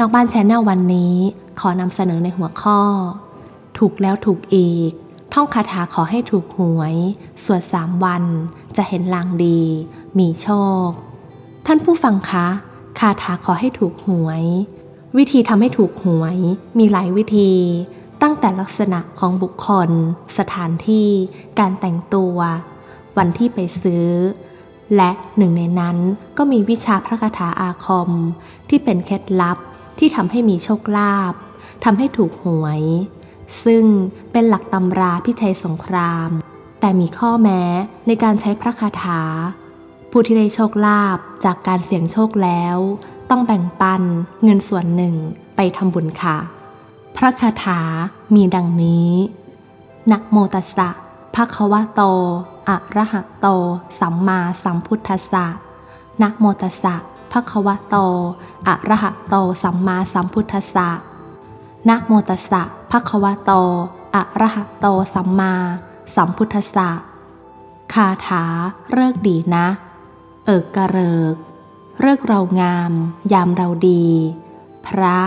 นอกบ้านแชนแนลวันนี้ ขอนำเสนอในหัวข้อ ถูกแล้วถูกอีก ท่องคาถาขอให้ถูกหวย สวดสามวัน จะเห็นลางดี มีโชค ท่านผู้ฟังคะ คาถาขอให้ถูกหวย วิธีทำให้ถูกหวย มีหลายวิธีตั้งแต่ลักษณะของบุคคล สถานที่ การแต่งตัว วันที่ไปซื้อ และหนึ่งในนั้นก็มีวิชาพระคาถาอาคม ที่เป็นเคล็ดลับ ที่ทำให้มีโชคลาภทำให้ถูกหวย ซึ่งเป็นหลักตำราพิชัยสงคราม แต่มีข้อแม้ในการใช้พระคาถา ผู้ที่ได้โชคลาภจากการเสี่ยงโชคแล้ว ต้องแบ่งปันเงินส่วนหนึ่งไปทำบุญค่ะ พระคาถามีดังนี้นะโมตัสสะภะคะวะโตอะระหะโต สัมมาสัมพุทธัสสะนะโมตัสสะ ภะควะโตอะระหะโต สัมมาสัมพุทธัสสะนะโมตัสสะภะควะโตอะระหะโต สัมมา สัมพุทธัสสะคาถาเลิกดีนะ เอิกกระเริกเลิกเรางาม ยามเราดี พระ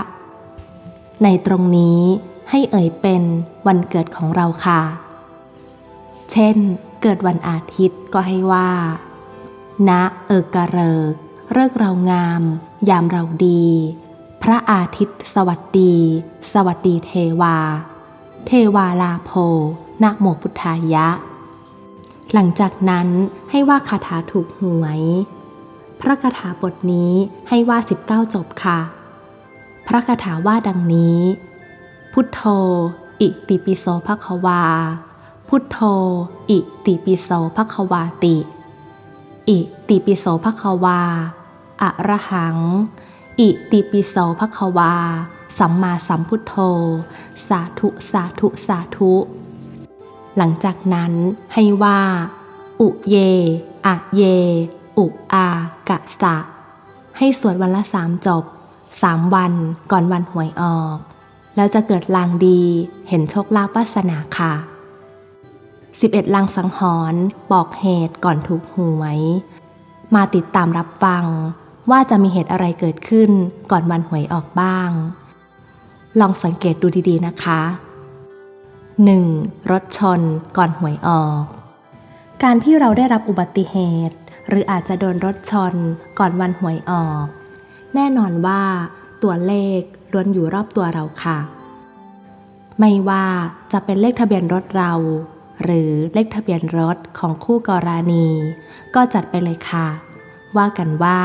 ในตรงนี้ให้เอ่ยเป็นวันเกิดของเราค่ะ เช่น เกิดวันอาทิตย์ก็ให้ว่า ณ เอิกกระเริก เลิกเรางาม ยามเราดี พระอาทิตย์ สวัสดี สวัสดีเทวา เทวาลาโพนะโมพุทธายะ หลังจากนั้นให้ว่าคาถาถูกหวย พระคาถาบทนี้ให้ว่า 19 จบค่ะ พระคาถาว่าดังนี้ พุทโธ อิติปิโสภควา พุทโธ อิติปิโสภควาติ อิติปิโสภควา อะระหัง อิติปิโสภควา สัมมาสัมพุทโธ สาธุสาธุสาธุ หลังจากนั้นให้ว่า อุเย อะเย อุอากะสะ ให้สวดวันละสามจบสามวันก่อนวันหวยออก แล้วจะเกิดลางดีเห็นโชคลาภวาสนาค่ะ 11ลางสังหรณ์บอกเหตุก่อนถูกหวย มาติดตามรับฟัง ว่าจะมีเหตุอะไรเกิดขึ้นก่อนวันหวยออกบ้าง ลองสังเกตดูดีๆนะคะ 1. รถชนก่อนหวยออก การที่เราได้รับอุบัติเหตุ หรืออาจจะโดนรถชนก่อนวันหวยออก แน่นอนว่าตัวเลขล้วนอยู่รอบตัวเราค่ะ ไม่ว่าจะเป็นเลขทะเบียนรถเรา หรือเลขทะเบียนรถของคู่กรณี ก็จัดไปเลยค่ะ ว่ากันว่า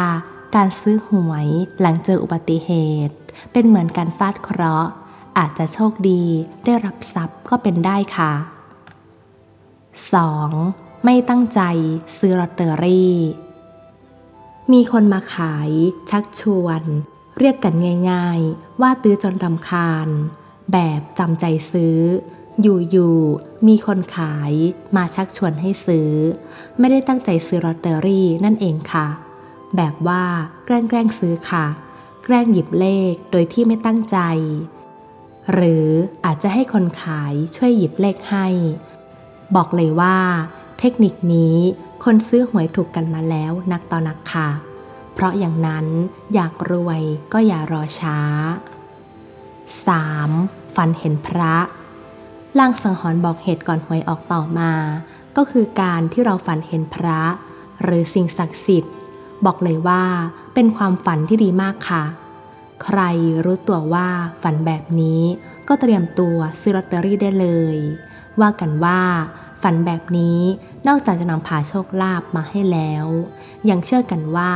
การซื้อหวยหลังเจออุบัติเหตุ เป็นเหมือนการฟาดเคราะห์ อาจจะโชคดีได้รับทรัพย์ก็เป็นได้ค่ะ 2. ไม่ตั้งใจซื้อลอตเตอรี่ มีคนมาขายชักชวน เรียกกันง่าย ๆ ว่าตื้อจนรำคาญ แบบจำใจซื้อ อยู่ๆมีคนขายมาชักชวนให้ซื้อ ไม่ได้ตั้งใจซื้อลอตเตอรี่นั่นเองค่ะ แบบว่าแกล้งแกล้งซื้อค่ะ แกล้งหยิบเลขโดยที่ไม่ตั้งใจ หรืออาจจะให้คนขายช่วยหยิบเลขให้ บอกเลยว่า เทคนิคนี้คนซื้อหวยถูกกันมาแล้วนักต่อนักค่ะ เพราะอย่างนั้นอยากรวยก็อย่ารอช้า 3. ฝันเห็นพระลางสังหรณ์บอกเหตุก่อนหวยออกต่อมา ก็คือการที่เราฝันเห็นพระ หรือสิ่งศักดิ์สิทธิ์ บอกเลยว่าเป็นความฝันที่ดีมากค่ะ ใครรู้ตัวว่าฝันแบบนี้ก็เตรียมตัวซื้อลอตเตอรี่ได้เลย ว่ากันว่าฝันแบบนี้นอกจากจะนำพาโชคลาภมาให้แล้ว ยังเชื่อกันว่า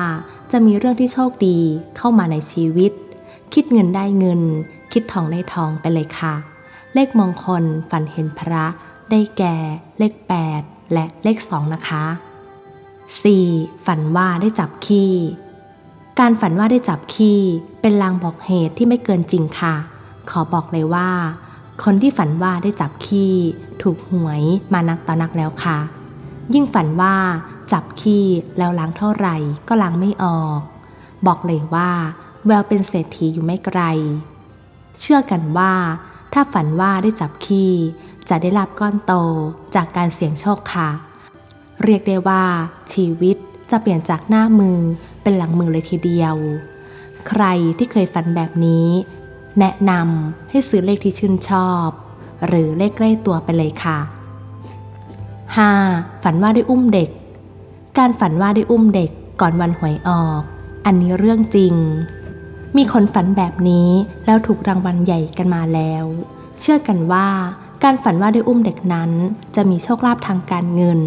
จะมีเรื่องที่โชคดีเข้ามาในชีวิต คิดเงินได้เงิน คิดทองได้ทองไปเลยค่ะ เลขมงคลฝันเห็นพระได้แก่เลข 8 และเลข 2 นะคะ 4. ฝันว่าได้จับขี้ การฝันว่าได้จับขี้เป็นลางบอกเหตุที่ไม่เกินจริงค่ะ ขอบอกเลยว่า คนที่ฝันว่าได้จับขี้ถูกหวยมานักต่อนักแล้วค่ะ ยิ่งฝันว่าจับขี้แล้วล้างเท่าไหร่ก็ล้างไม่ออก บอกเลยว่าแววเป็นเศรษฐีอยู่ไม่ไกล เชื่อกันว่า ถ้าฝันว่าได้จับขี้จะได้รับก้อนโตจากการเสี่ยงโชคค่ะ เรียกได้ว่า ชีวิตจะเปลี่ยนจากหน้ามือเป็นหลังมือเลยทีเดียว ใครที่เคยฝันแบบนี้ แนะนำให้ซื้อเลขที่ชื่นชอบ หรือเลขใกล้ตัวไปเลยค่ะ 5. ฝันว่าได้อุ้มเด็ก การฝันว่าได้อุ้มเด็กก่อนวันหวยออก อันนี้เรื่องจริง มีคนฝันแบบนี้แล้วถูกรางวัลใหญ่กันมาแล้ว เชื่อกันว่า การฝันว่าได้อุ้มเด็กนั้น จะมีโชคลาภทางการเงิน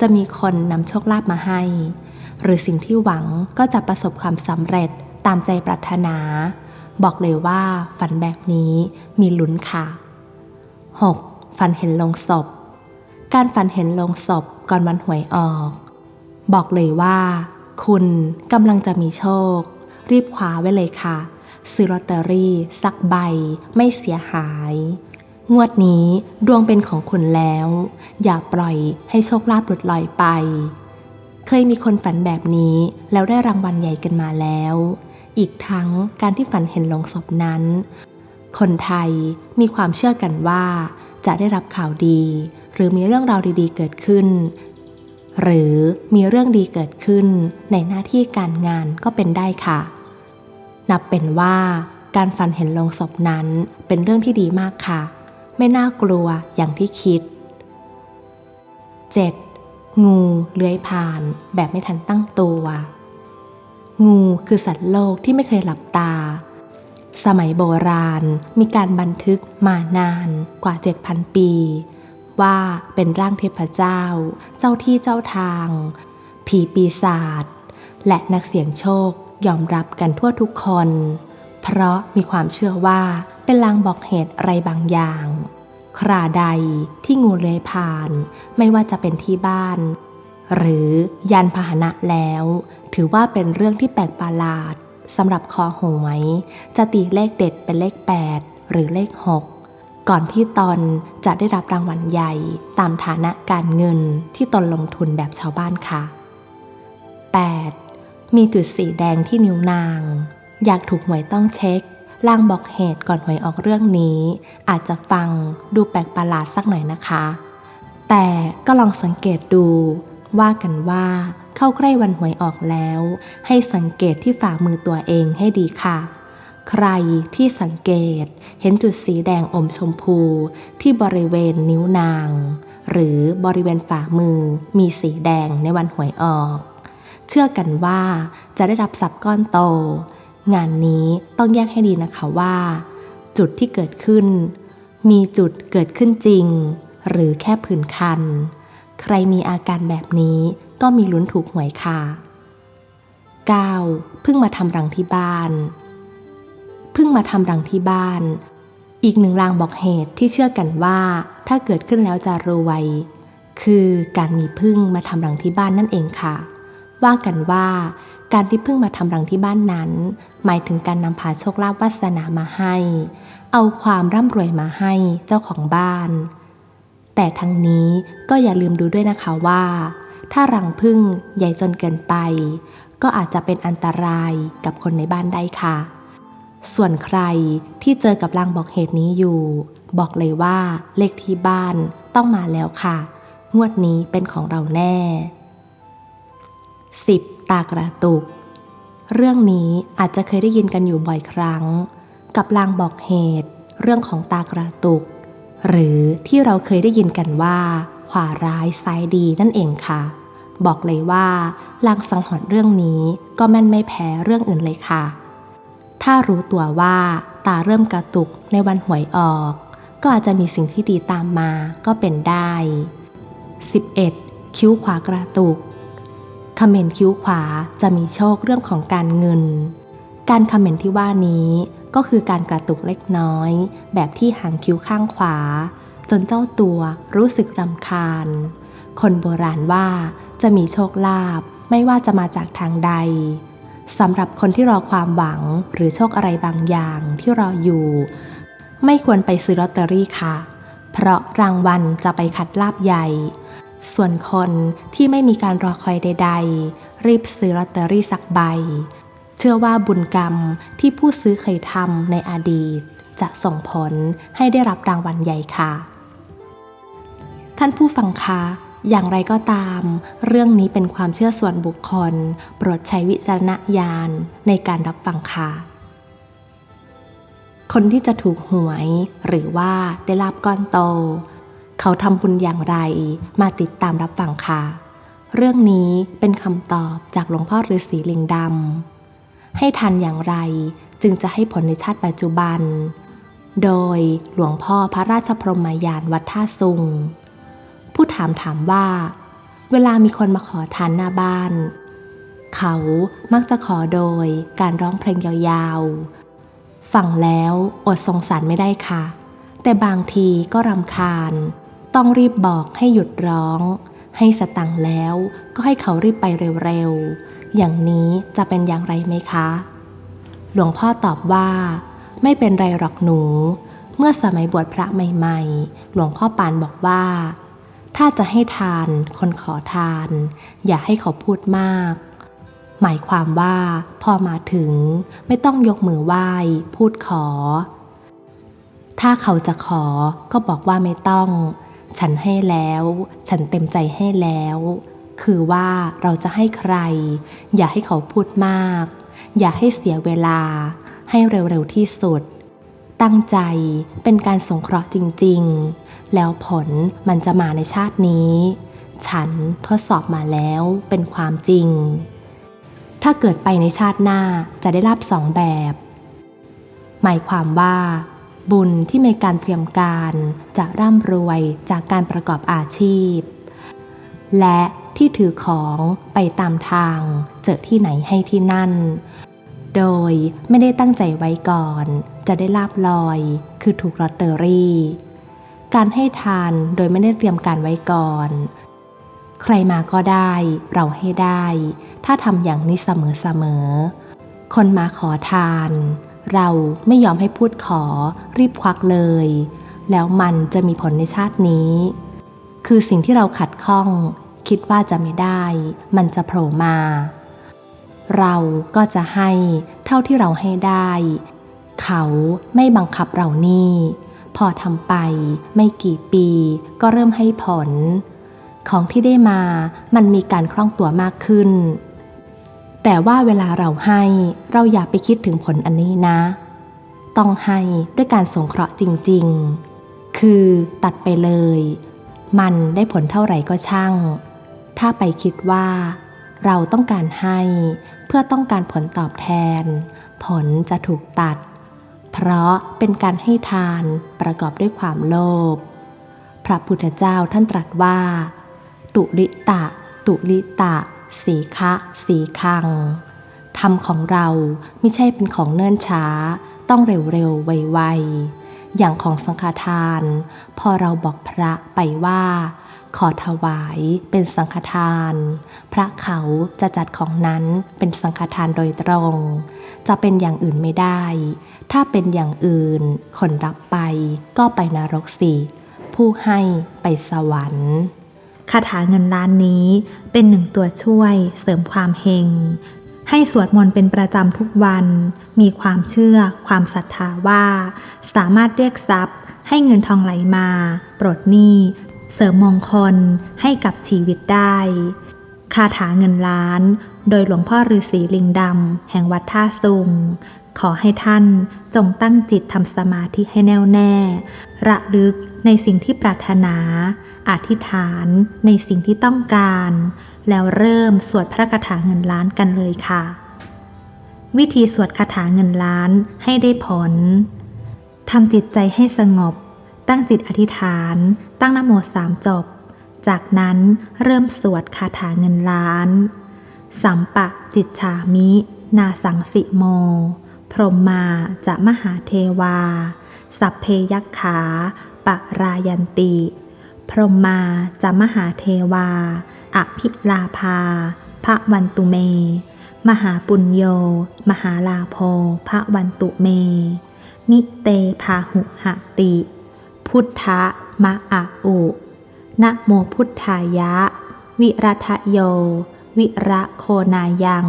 จะมีคนนำโชคลาภมาให้ หรือสิ่งที่หวังก็จะประสบความสำเร็จตามใจปรารถนา บอกเลยว่าฝันแบบนี้มีลุ้นค่ะ 6. ฝันเห็นลงศพ การฝันเห็นลงศพก่อนวันหวยออก บอกเลยว่า คุณกำลังจะมีโชค รีบคว้าไว้เลยค่ะ ซื้อลอตเตอรี่สักใบไม่เสียหาย งวดนี้ดวงเป็นของคุณแล้ว อย่าปล่อยให้โชคลาภหลุดลอยไป เคยมีคนฝันแบบนี้แล้วได้รางวัลใหญ่กันมาแล้ว อีกทั้งการที่ฝันเห็นลงศพนั้น คนไทยมีความเชื่อกันว่า จะได้รับข่าวดี หรือมีเรื่องราวดีๆ เกิดขึ้น หรือมีเรื่องดีเกิดขึ้นในหน้าที่การงานก็เป็นได้ค่ะ นับเป็นว่า การฝันเห็นลงศพนั้นเป็นเรื่องที่ดีมากค่ะ ไม่น่ากลัวอย่างที่คิด 7. งูเลื้อยผ่านแบบไม่ทันตั้งตัว งูคือสัตว์โลกที่ไม่เคยหลับตา สมัยโบราณมีการบันทึกมานานกว่า 7,000 ปี ว่าเป็นร่างเทพเจ้า เจ้าที่เจ้าทาง ผีปีศาจและนักเสี่ยงโชคยอมรับกันทั่วทุกคน เพราะมีความเชื่อว่า เป็นลางบอกเหตุอะไรบางอย่าง คราใดที่งูเลื้อยผ่าน ไม่ว่าจะเป็นที่บ้าน หรือยานพาหนะแล้ว ถือว่าเป็นเรื่องที่แปลกประหลาดสำหรับคอหวย จะตีเลขเด็ดเป็นเลข 8 หรือเลข 6 ก่อนที่ตนจะได้รับรางวัลใหญ่ตามฐานะการเงินที่ตนลงทุนแบบชาวบ้านค่ะ 8. มีจุดสีแดงที่นิ้วนาง อยากถูกหวยต้องเช็ค ลางบอกเหตุก่อนหวยออกเรื่องนี้ อาจจะฟังดูแปลกประหลาดสักหน่อยนะคะ แต่ก็ลองสังเกตดู ว่ากันว่าเข้าใกล้วันหวยออกแล้ว ให้สังเกตที่ฝ่ามือตัวเองให้ดีค่ะ ใครที่สังเกตเห็นจุดสีแดงอมชมพูที่บริเวณนิ้วนาง หรือบริเวณฝ่ามือมีสีแดงในวันหวยออก เชื่อกันว่าจะได้รับทรัพย์ก้อนโต งานนี้ต้องแยกให้ดีนะคะว่า จุดที่เกิดขึ้น มีจุดเกิดขึ้นจริง หรือแค่ผื่นคัน ใครมีอาการแบบนี้ก็มีลุ้นถูกหวยค่ะ 9. เพิ่งมาทำรังที่บ้าน เพิ่งมาทำรังที่บ้าน อีกหนึ่งลางบอกเหตุที่เชื่อกันว่า ถ้าเกิดขึ้นแล้วจะรวย คือการมีพึ่งมาทำรังที่บ้านนั่นเองค่ะ ว่ากันว่าการที่พึ่งมาทำรังที่บ้านนั้น หมายถึงการนำพาโชคลาภวาสนามาให้ เอาความร่ำรวยมาให้เจ้าของบ้าน แต่ทั้งนี้ก็อย่าลืมดูด้วยนะคะว่า ถ้ารังพึ่งใหญ่จนเกินไป ก็อาจจะเป็นอันตรายกับคนในบ้านได้ค่ะ ส่วนใครที่เจอกับลางบอกเหตุนี้อยู่ บอกเลยว่าเลขที่บ้านต้องมาแล้วค่ะ งวดนี้เป็นของเราแน่ 10. ตากระตุก เรื่องนี้อาจจะเคยได้ยินกันอยู่บ่อยครั้ง กับลางบอกเหตุ เรื่องของตากระตุก หรือที่เราเคยได้ยินกันว่า ขวาร้ายซ้ายดีนั่นเองค่ะ บอกเลยว่าลางสังหรณ์เรื่องนี้ก็แม่นไม่แพ้เรื่องอื่นเลยค่ะ ถ้ารู้ตัวว่าตาเริ่มกระตุกในวันหวยออก ก็อาจจะมีสิ่งที่ดีตามมาก็เป็นได้ 11. คิ้วขวากระตุก คอมเมนต์คิ้วขวาจะมีโชคเรื่องของการเงิน การคอมเมนต์ที่ว่านี้ก็คือการกระตุกเล็กน้อย แบบที่หางคิ้วข้างขวา จนเจ้าตัวรู้สึกรำคาญ คนโบราณว่าจะมีโชคลาภไม่ว่าจะมาจากทางใดสำหรับคนที่รอความหวังหรือโชคอะไรบางอย่างที่รออยู่ ไม่ควรไปซื้อลอตเตอรี่ค่ะ เพราะรางวัลจะไปขัดลาบใหญ่ ส่วนคนที่ไม่มีการรอคอยใด ๆ รีบซื้อลอตเตอรี่สักใบ เชื่อว่าบุญกรรมที่ผู้ซื้อเคยทำในอดีต จะส่งผลให้ได้รับรางวัลใหญ่ค่ะ ท่านผู้ฟังคะอย่างไรก็ตาม เรื่องนี้เป็นความเชื่อส่วนบุคคล โปรดใช้วิจารณญาณในการรับฟังค่ะ คนที่จะถูกหวยหรือว่าได้ลาบก้อนโต เขาทำบุญอย่างไรมาติดตามรับฟังค่ะ เรื่องนี้เป็นคำตอบจากหลวงพ่อฤาษีลิงดำให้ทันอย่างไรจึงจะให้ผลในชาติปัจจุบัน โดยหลวงพ่อพระราชพรหมยานวัดท่าซุง ผู้ถามถามว่า เวลามีคนมาขอทานหน้าบ้าน เขามักจะขอโดยการร้องเพลงยาวๆ ฟังแล้วอดสงสารไม่ได้ค่ะ แต่บางทีก็รำคาญ ต้องรีบบอกให้หยุดร้อง ให้สตังค์แล้วก็ให้เขารีบไปเร็วๆ อย่างนี้จะเป็นอย่างไรไหมคะ หลวงพ่อตอบว่า ไม่เป็นไรหรอกหนู เมื่อสมัยบวชพระใหม่ๆ หลวงพ่อปานบอกว่า ถ้าจะให้ทานคนขอทาน อย่าให้เขาพูดมาก หมายความว่าพอมาถึงไม่ต้องยกมือไหว้ พูดขอถ้าเขาจะขอก็บอกว่าไม่ต้อง ฉันให้แล้ว ฉันเต็มใจให้แล้ว คือว่าเราจะให้ใคร อย่าให้เขาพูดมาก อย่าให้เสียเวลา ให้เร็วๆที่สุด ตั้งใจเป็นการสงเคราะห์จริงๆ แล้วผลมันจะมาในชาตินี้ ฉันทดสอบมาแล้วเป็นความจริง ถ้าเกิดไปในชาติหน้าจะได้รับสองแบบ หมายความว่า บุญที่มีการเตรียมการจะร่ำรวยจากการประกอบอาชีพ และที่ถือของไปตามทาง เจอที่ไหนให้ที่นั่น โดยไม่ได้ตั้งใจไว้ก่อน จะได้ลาบลอย คือถูกลอตเตอรี่ การให้ทานโดยไม่ได้เตรียมการไว้ก่อน ใครมาก็ได้ เราให้ได้ ถ้าทำอย่างนี้เสมอๆคนมาขอทาน เราไม่ยอมให้พูดขอรีบควักเลย แล้วมันจะมีผลในชาตินี้ คือสิ่งที่เราขัดข้อง คิดว่าจะไม่ได้ มันจะโผล่มา เราก็จะให้เท่าที่เราให้ได้ เขาไม่บังคับเรานี่ พอทำไปไม่กี่ปีก็เริ่มให้ผล ของที่ได้มามันมีการคล่องตัวมากขึ้น แต่ว่าเวลาเราให้เราอย่าไปคิดถึงผลอันนี้นะ ต้องให้ด้วยการสงเคราะห์จริง ๆ คือตัดไปเลย มันได้ผลเท่าไหร่ก็ช่าง ถ้าไปคิดว่า เราต้องการให้เพื่อต้องการผลตอบแทน ผลจะถูกตัด เพราะเป็นการให้ทานประกอบด้วยความโลภพระพุทธเจ้าท่านตรัสว่า ตุลิตะ ตุลิตะ สีคะสีคังธรรมของเราไม่ใช่เป็นของเนิ่นช้า ต้องเร็วๆ ไวๆ อย่างของสังฆทาน พอเราบอกพระไปว่า ขอถวายเป็นสังฆทาน พระเขาจะจัดของนั้นเป็นสังฆทานโดยตรง จะเป็นอย่างอื่นไม่ได้ ถ้าเป็นอย่างอื่น คนรับไปก็ไปนรกสิผู้ให้ไปสวรรค์ คาถาเงินล้านนี้เป็นหนึ่งตัวช่วยเสริมความเฮง ให้สวดมนต์เป็นประจำทุกวัน มีความเชื่อ ความศรัทธาว่า สามารถเรียกทรัพย์ ให้เงินทองไหลมา ปลดหนี้ เสริมมงคลให้กับชีวิตได้ คาถาเงินล้าน โดยหลวงพ่อฤาษีลิงดำแห่งวัดท่าซุงขอให้ท่านจงตั้งจิตทำสมาธิให้แน่วแน่ ระลึกในสิ่งที่ปรารถนา อธิษฐานในสิ่งที่ต้องการ แล้วเริ่มสวดพระคาถาเงินล้านกันเลยค่ะ วิธีสวดคาถาเงินล้านให้ได้ผลทำจิตใจให้สงบ ตั้งจิตอธิษฐาน ตั้งนโมสามจบ จากนั้นเริ่มสวดคาถาเงินล้าน สัมปะจิตฉามิ นาสังสิโม พรหมมาจะมหาเทวา สัพเพยักขาปะรายันติ พรหมมาจะมหาเทวา อภิลาภา พระวันตุเม มหาปุญโย มหาลาโภพระวันตุเม มิเตพาหุหติ พุทธะมะอะอุนะโมพุทธายะ วิรัทโย วิระโคนายัง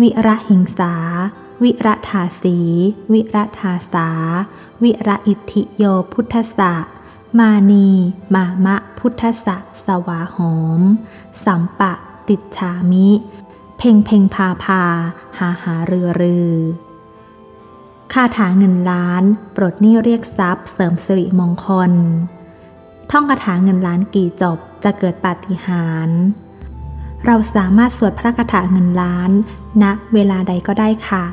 วิระหิงสา วิระธาสี วิระธาสา วิระอิทธิโยพุทธสะ มานีมามะพุทธะสวาหอม สัมปะติดฉามิ เพ่งเพ่งพาพา หาหาเรือรือ คาถาเงินล้าน ปลดหนี้เรียกทรัพย์เสริมสิริมงคล ท่องคาถาเงินล้านกี่จบจะเกิดปาฏิหาริย์เราสามารถสวดพระคาถาเงินล้านณเวลาใดก็ได้ค่ะ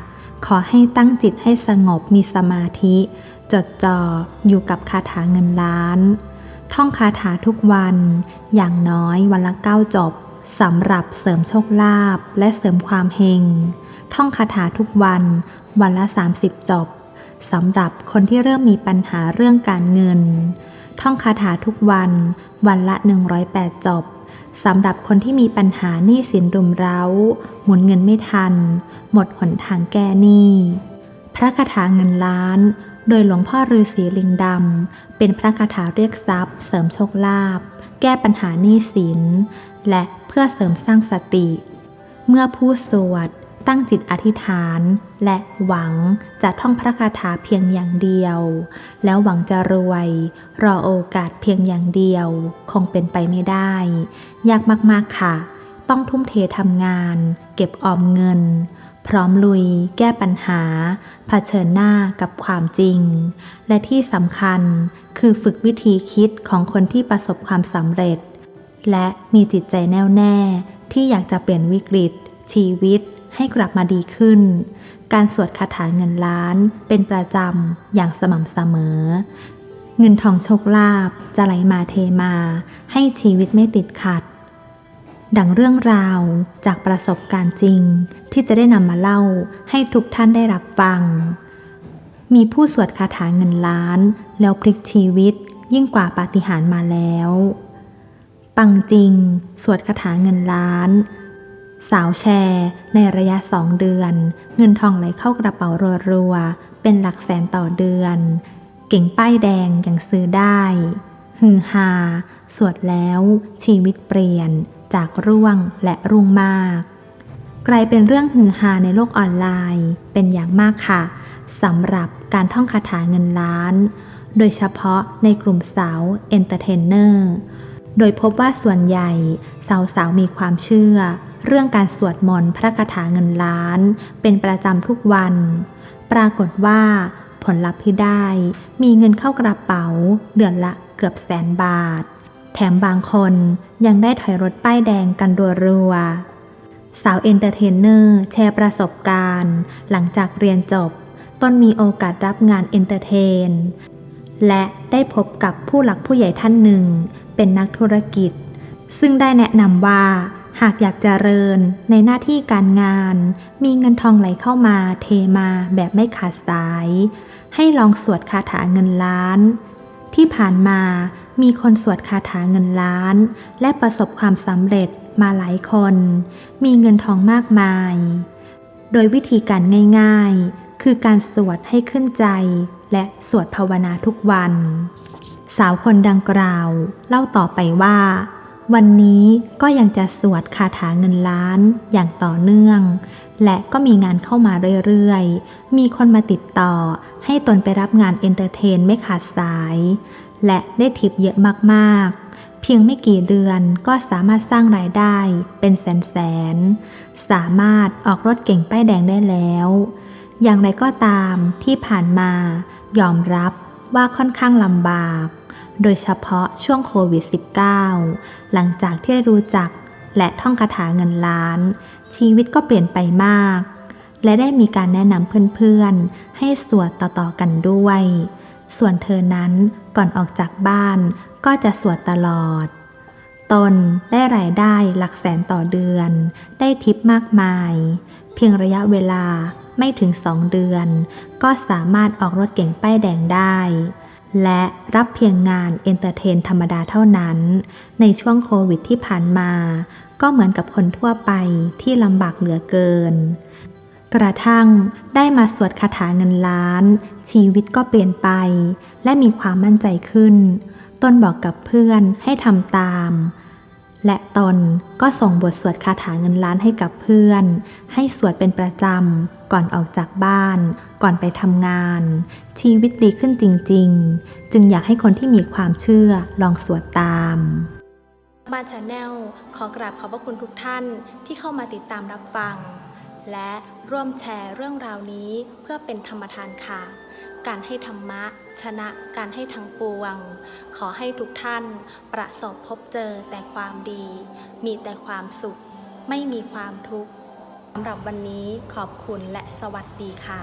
ขอให้ตั้งจิตให้สงบมีสมาธิ จดจ่ออยู่กับคาถาเงินล้าน ท่องคาถาทุกวันอย่างน้อยวันละเก้าจบสำหรับเสริมโชคลาภและเสริมความเฮง ท่องคาถาทุกวันวันละ 30 จบสำหรับคนที่เริ่มมีปัญหาเรื่องการเงิน ท่องคาถาทุกวันวันละ 108 จบสำหรับคนที่มีปัญหาหนี้สินรุมเร้า หมุนเงินไม่ทัน หมดหนทางแก้หนี้ พระคาถาเงินล้าน โดยหลวงพ่อฤาษีลิงดำ เป็นพระคาถาเรียกทรัพย์ เสริมโชคลาภ แก้ปัญหาหนี้สิน และเพื่อเสริมสร้างสติ เมื่อผู้สวดตั้งจิตอธิษฐาน และหวังจะท่องพระคาถาเพียงอย่างเดียว แล้วหวังจะรวย รอโอกาสเพียงอย่างเดียว คงเป็นไปไม่ได้ ยากมากๆค่ะ ต้องทุ่มเททำงาน เก็บออมเงิน พร้อมลุย แก้ปัญหา เผชิญหน้ากับความจริง และที่สำคัญคือฝึกวิธีคิดของคนที่ประสบความสำเร็จ และมีจิตใจแน่วแน่ ที่อยากจะเปลี่ยนวิกฤต ชีวิตให้กลับมาดีขึ้น การสวดคาถาเงินล้านเป็นประจำอย่างสม่ำเสมอ เงินทองโชคลาภจะไหลมาเทมา ให้ชีวิตไม่ติดขัด ดังเรื่องราวจากประสบการณ์จริง ที่จะได้นำมาเล่าให้ทุกท่านได้รับฟัง มีผู้สวดคาถาเงินล้าน แล้วพลิกชีวิตยิ่งกว่าปาฏิหาริย์มาแล้ว ปังจริง สวดคาถาเงินล้าน สาวแชร์ในระยะสองเดือน เงินทองไหลเข้ากระเป๋ารัวๆ เป็นหลักแสนต่อเดือน เก่งป้ายแดงยังซื้อได้ ฮือฮา สวดแล้วชีวิตเปลี่ยน จากร่วงและรุ่งมากกลายเป็นเรื่องฮือฮาในโลกออนไลน์เป็นอย่างมากค่ะสำหรับการท่องคาถาเงินล้าน โดยเฉพาะในกลุ่มสาวเอนเตอร์เทนเนอร์โดยพบว่าส่วนใหญ่สาวๆมีความเชื่อ เรื่องการสวดมนต์พระคาถาเงินล้าน เป็นประจำทุกวัน ปรากฏว่าผลลัพธ์ที่ได้มีเงินเข้ากระเป๋าเดือนละเกือบแสนบาท แถมบางคนยังได้ถอยรถป้ายแดงกันรัวๆสาวเอนเตอร์เทนเนอร์แชร์ประสบการณ์ หลังจากเรียนจบ ต้นมีโอกาสรับงานเอนเตอร์เทน และได้พบกับผู้หลักผู้ใหญ่ท่านหนึ่ง เป็นนักธุรกิจ ซึ่งได้แนะนำว่าหากอยากจเจริญในหน้าที่การงาน มีเงินทองไหลเข้ามาเทมาแบบไม่ขาดสาย ให้ลองสวดคาถาเงินล้าน ที่ผ่านมามีคนสวดคาถาเงินล้าน และประสบความสำเร็จมาหลายคน มีเงินทองมากมาย โดยวิธีการง่ายๆ คือการสวดให้ขึ้นใจ และสวดภาวนาทุกวัน สาวคนดังกล่าว เล่าต่อไปว่า วันนี้ก็ยังจะสวดคาถาเงินล้านอย่างต่อเนื่อง และก็มีงานเข้ามาเรื่อยๆ มีคนมาติดต่อให้ตนไปรับงานเอนเตอร์เทนไม่ขาดสาย และได้ทิปเยอะมากๆ เพียงไม่กี่เดือนก็สามารถสร้างรายได้เป็นแสนๆ สามารถออกรถเก่งป้ายแดงได้แล้ว อย่างไรก็ตามที่ผ่านมายอมรับว่าค่อนข้างลำบาก โดยเฉพาะช่วงโควิด -19 หลังจากที่ได้รู้จักและท่องคาถาเงินล้าน ชีวิตก็เปลี่ยนไปมาก และได้มีการแนะนำเพื่อนๆ ให้สวดต่อๆกันด้วย ส่วนเธอนั้นก่อนออกจากบ้านก็จะสวดตลอด ตนได้รายได้หลักแสนต่อเดือน ได้ทิปมากมาย เพียงระยะเวลาไม่ถึง2เดือน ก็สามารถออกรถเก่งป้ายแดงได้ และรับเพียงงานเอนเตอร์เทนธรรมดาเท่านั้น ในช่วงโควิดที่ผ่านมา ก็เหมือนกับคนทั่วไปที่ลำบากเหลือเกิน กระทั่งได้มาสวดคาถาเงินล้าน ชีวิตก็เปลี่ยนไป และมีความมั่นใจขึ้น ต้นบอกกับเพื่อนให้ทำตาม และตนก็ส่งบทสวดคาถาเงินล้านให้กับเพื่อน ให้สวดเป็นประจำ ก่อนออกจากบ้าน ก่อนไปทำงาน ชีวิตดีขึ้นจริง ๆ จึงอยากให้คนที่มีความเชื่อลองสวดตามบ้านชาแนลขอกราบขอบพระคุณทุกท่านที่เข้ามาติดตามรับฟัง และร่วมแชร์เรื่องราวนี้เพื่อเป็นธรรมทานค่ะ การให้ธรรมะ ชนะการให้ทั้งปวง ขอให้ทุกท่านประสบพบเจอแต่ความดี มีแต่ความสุข ไม่มีความทุกข์สำหรับวันนี้ขอบคุณและสวัสดีค่ะ